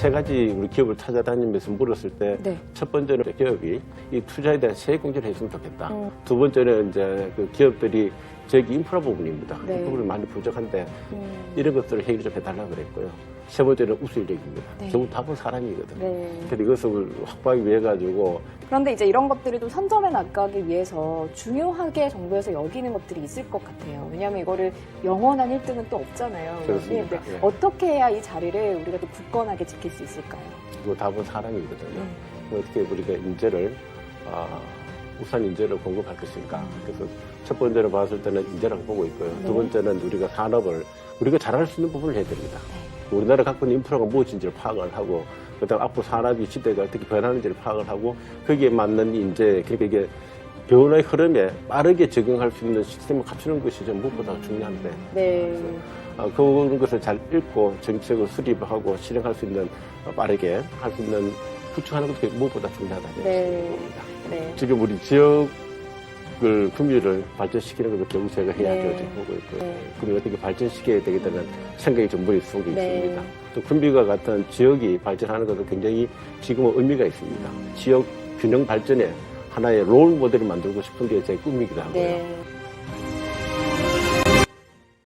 세 가지 우리 기업을 찾아다니면서 물었을 때첫 네. 번째는 기업이 이 투자에 대한 세액 공제를 했으면 좋겠다. 음. 두 번째는 이제 그 기업들이 저기 인프라 부분입니다. 네. 이 부분이 많이 부족한데 음. 이런 것들을 해결 좀 해달라 그랬고요. 세 번째는 우수인력입니다. 네. 전부 답은 사람이거든요. 네. 근데 이것을 확보하기 위해 가지고 그런데 이제 이런 것들을 좀 선점해 나가기 위해서 중요하게 정부에서 여기는 것들이 있을 것 같아요. 왜냐하면 이거를 영원한 1등은 또 없잖아요. 그렇습니다. 예. 어떻게 해야 이 자리를 우리가 또 굳건하게 지킬 수 있을까요? 그 답은 사람이거든요. 네. 어떻게 우리가 인재를 아, 우선 인재를 공급할 것인가. 음. 그래서 첫 번째로 봤을 때는 인재라고 보고 있고요. 네. 두 번째는 우리가 산업을 우리가 잘할 수 있는 부분을 해야 됩니다. 우리나라 갖고 있는 인프라가 무엇인지를 파악을 하고 그다음 앞으로 산업이 시대가 어떻게 변하는지를 파악을 하고 거기에 맞는 인재 그러니까 이게 변화의 흐름에 빠르게 적응할 수 있는 시스템을 갖추는 것이 좀 무엇보다 중요한데 네. 어, 그런 것을 잘 읽고 정책을 수립하고 실행할 수 있는 어, 빠르게 할 수 있는 구축하는 것도 무엇보다 중요하다 네. 봅니다. 네. 지금 우리 지역 을 금유를 발전시키는 것을 결국 제가 해야죠 네. 지금 보고 있고요. 네. 그럼 어떻게 발전시켜야 되겠다는 생각이 좀 머릿속에 네. 있습니다. 또 군비가 같은 지역이 발전하는 것도 굉장히 지금은 의미가 있습니다. 지역 균형 발전에 하나의 롤 모델을 만들고 싶은 게 제 꿈이기도 하고요. 네.